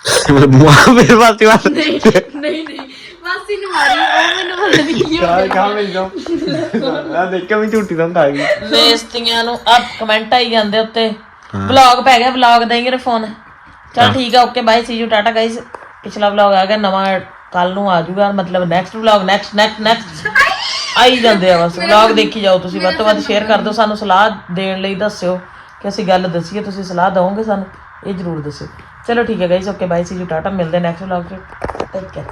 ਸੀ ਮੂੰਹ ਮੇਰੇ ਪਾਸੇ ਵਾਰ ਨਹੀਂ ਨਹੀਂ ਨਹੀਂ। ਮਾਸੀ ਨੂੰ ਮਾਰੀ ਉਹ ਮੈਨੂੰ ਪਤਾ ਨਹੀਂ ਕੀ ਹੋ ਕਾਹ ਕਾਹ ਮਿਲ ਜਾ ਆ ਦੇਖ ਕੇ ਮੈਂ ਝੂਠੀ ਦੰਦ ਆ ਗਈ ਬੇਇੱਜ਼ਤੀਆਂ ਨੂੰ ਆ ਕਮੈਂਟ ਆਈ ਜਾਂਦੇ ਉੱਤੇ। ਵਲੌਗ ਪੈ ਗਿਆ ਵਲੌਗ ਦਾ ਹੀ ਫੋਨ ਚਲ ਠੀਕ ਆ okay bye see you tata guys ਪਿਛਲਾ ਵਲੌਗ ਆ ਗਿਆ ਨਵਾਂ ਕੱਲ ਨੂੰ ਆ ਜਾਊਗਾ ਮਤਲਬ next vlog next next next ਆਈ ਜਾਂਦੇ ਆ ਬਸ ਵਲੌਗ ਦੇਖੀ ਜਾਓ ਤੁਸੀਂ ਵੱਧ ਤੋਂ ਵੱਧ ਸ਼ੇਅਰ ਕਰ ਦਿਓ ਸਾਨੂੰ ਸਲਾਹ ਦੇਣ ਲਈ ਦੱਸਿਓ ਕਿ ਅਸੀਂ ਗੱਲ ਦੱਸੀਏ ਤੁਸੀਂ ਸਲਾਹ ਦਿਓਗੇ ਸਾਨੂੰ ਇਹ ਜ਼ਰੂਰ ਦੱਸਿਓ। ਚਲੋ ਠੀਕ ਹੈ guys okay bye see you tata ਮਿਲਦੇ ਨੈਕਸਟ ਵਲੌਗ 'ਚ। Take care